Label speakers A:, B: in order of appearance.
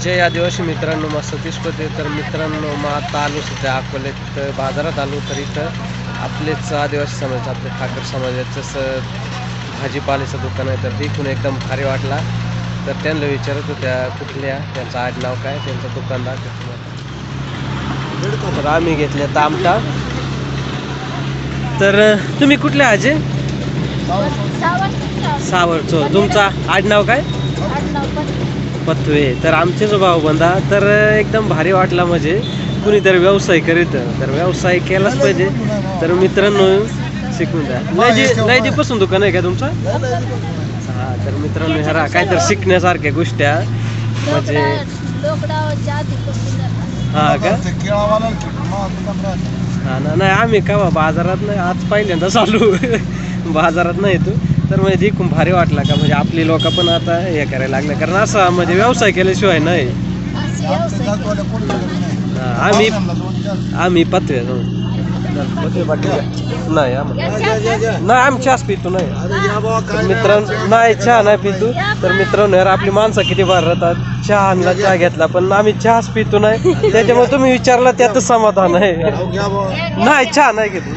A: जय आदिवासी मित्रांनो मस्त दिसतोय तर मित्रांनो मग आता आलो सध्या अकोल्यात बाजारात आलो तर इथं आपलेच आदिवासी समाज आपले ठाकर समाजाचं स भाजीपाल्याचं दुकान आहे. तर देखून एकदम भारी वाटला. तर त्यांना विचारत होत्या कुठल्या? त्यांचं आडनाव काय? त्यांचं दुकान दाखवत तर आम्ही घेतले तामटा तर तुम्ही कुठले आजे? सावरचो तुमचा आडनाव काय? पत्वे. तर आमचे जो भाऊ बंधा तर एकदम भारी वाटला म्हणजे. कुणीतरी व्यवसाय करीत. तर व्यवसाय केलाच पाहिजे. तर मित्रांनो शिकून द्या लयजी लयजीपासून दुकान आहे का तुमचं? हा तर मित्रांनो ह्या काहीतरी शिकण्यासारख्या गोष्ट्या म्हणजे हा का? हा ना नाही आम्ही का बा, बाजारात नाही आज पहिल्यांदा चालू बाजारात नाही तू. तर म्हणजे देखून भारी वाटला का? म्हणजे आपली लोक पण आता हे करायला लागले. कारण असं म्हणजे व्यवसाय केल्याशिवाय नाही. आम्ही आम्ही पत्वे नाही नाही आम्ही चहाच पितो नाही. तर मित्रांनो नाही चहा नाही पितो तर मित्रांनो यार आपली माणसं किती बाहेर राहतात. चहा आणला चहा घेतला पण आम्ही चहाच पितो नाही. त्याच्यामुळे तुम्ही विचारला त्यातच समाधान आहे. नाही चहा नाही घेतो.